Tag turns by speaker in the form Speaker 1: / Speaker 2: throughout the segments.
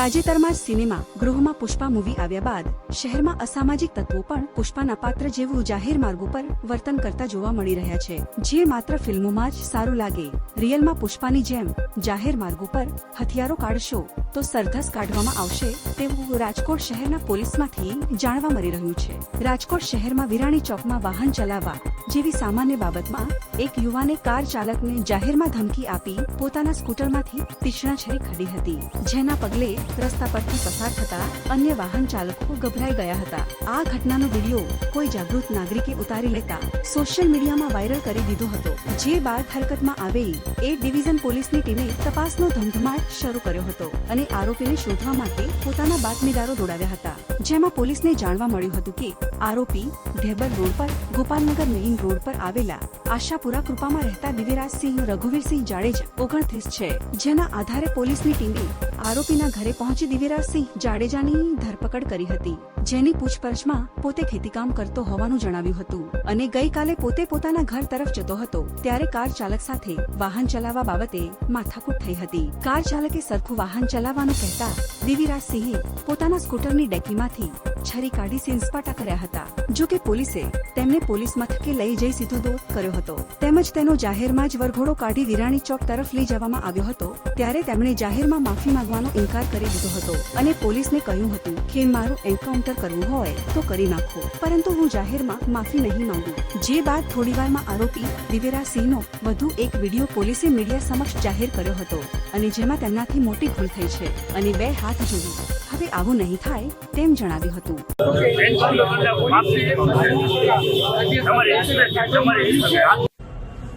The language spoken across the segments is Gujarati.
Speaker 1: તાજેતરમાં સિનેમા ગૃહમાં પુષ્પા મૂવી આવ્યા બાદ શહેરમાં અસામાજિક તત્વો પણ પુષ્પાના પાત્ર જેવું જાહેર માર્ગો પર વર્તન કરતા જોવા મળી રહ્યા છે. જે માત્ર ફિલ્મોમાં જ સારું લાગે. રિયલમાં પુષ્પાની જેમ જાહેર માર્ગ ઉપર હથિયારો કાઢશો તો સરધસ કાઢવામાં આવશે તેવું રાજકોટ શહેરના પોલીસમાંથી જાણવા મળી રહ્યું છે. રાજકોટ શહેરમાં વિરાણી ચોકમાં વાહન ચલાવવા જેવી સામાન્ય બાબતમાં એક યુવાને કાર ચાલકને જાહેરમાં ધમકી આપી પોતાના સ્કૂટરમાંથી તીક્ષ્ણ છરી ખડી હતી. જેના પગલે રસ્તા પરથી પસાર થતા અન્ય વાહન ચાલકો ગભરાઈ ગયા હતા. આ ઘટનાનો વીડિયો કોઈ જાગૃત નાગરિકે ઉતારી લેતા સોશિયલ મીડિયામાં વાયરલ કરી દીધો હતો. જે બાદ હરકતમાં આવેલી એ ડિવિઝન પોલીસની ટીમે તપાસનો ધમધમાટ શરૂ કર્યો હતો અને આરોપીને શોધવા માટે પોતાના બાતમીદારો દોડાવ્યા હતા. જેમાં પોલીસને જાણવા મળ્યું હતું કે આરોપી ઢેબર રોડ પર, ગોપાલનગર મેઇન રોડ પર આવેલા આશાપુરા કૃપામાં રહેતા દિવ્યરાજસિંહ રઘુવીરસિંહ જાડેજા ઓગણત્રીસ છે. જેના આધારે પોલીસની ટીમે આરોપીના ઘરે પહોંચી દિવ્યરાજસિંહ જાડેજાની ધરપકડ કરી હતી. જેની પૂછપરછમાં પોતે ખેતીકામ કરતો હોવાનું જણાવ્યું હતું અને ગઈકાલે પોતે પોતાના ઘર તરફ જતો હતો ત્યારે કાર ચાલક સાથે વાહન ચલાવવા બાબતે માથાકૂટ થઈ હતી. કાર ચાલકે સરખું વાહન ચલાવવાનું કહેતા દિવ્યરાજસિંહે પોતાના સ્કૂટરની ડેકીમાંથી છરી કાઢી સીન્સપાટા કર્યા હતા. જો કે પોલીસે તેમને પોલીસ મથકે લઈ જઈ સીધો દો કર્યો હતો. તેમજ તેનો જાહેરમાં જ વરઘોડો કાઢી વિરાણી ચોક તરફ લઈ જવામાં આવ્યો હતો, ત્યારે તેમણે જાહેરમાં માફી માંગવાનો ઇનકાર કરી દીધો હતો અને પોલીસને કહ્યું હતું કે મારું એન્કાઉન્ટર કરવું હોય તો કરી નાખો. પરંતુ હું જાહેરમાં માફી નહીં માંગુ. જે બાદ થોડીવારમાં આરોપી દિવેરા સિંહનો વધુ એક વીડિયો પોલીસે મીડિયા સમક્ષ જાહેર કર્યો હતો અને જેમાં તેમનાથી મોટી ભૂલ થઈ છે અને બે હાથ જોડી. હવે આવું નહીં થાય તેમ જણાવ્યું હતું.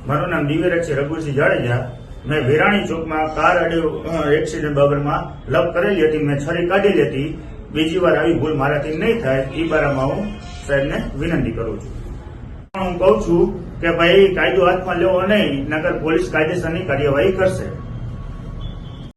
Speaker 2: મારું નામ દિવ્યરાજ રઘુસિંહ જાડેજા. મેં વેરાણી ચોકમાં કાર અડ્યો એક્સિડન્ટ બાબતમાં લપ કરેલી હતી, મેં છરી કાઢેલી હતી બીજી વાર આવી ભૂલ મારાથી નહીં થાય એ બારામાં હું સાહેબને વિનંતી કરું છું. હું કહું છું કે ભાઈ, કાયદો હાથમાં લેવો નહીં નગર પોલીસ કાયદેસરની કાર્યવાહી કરશે.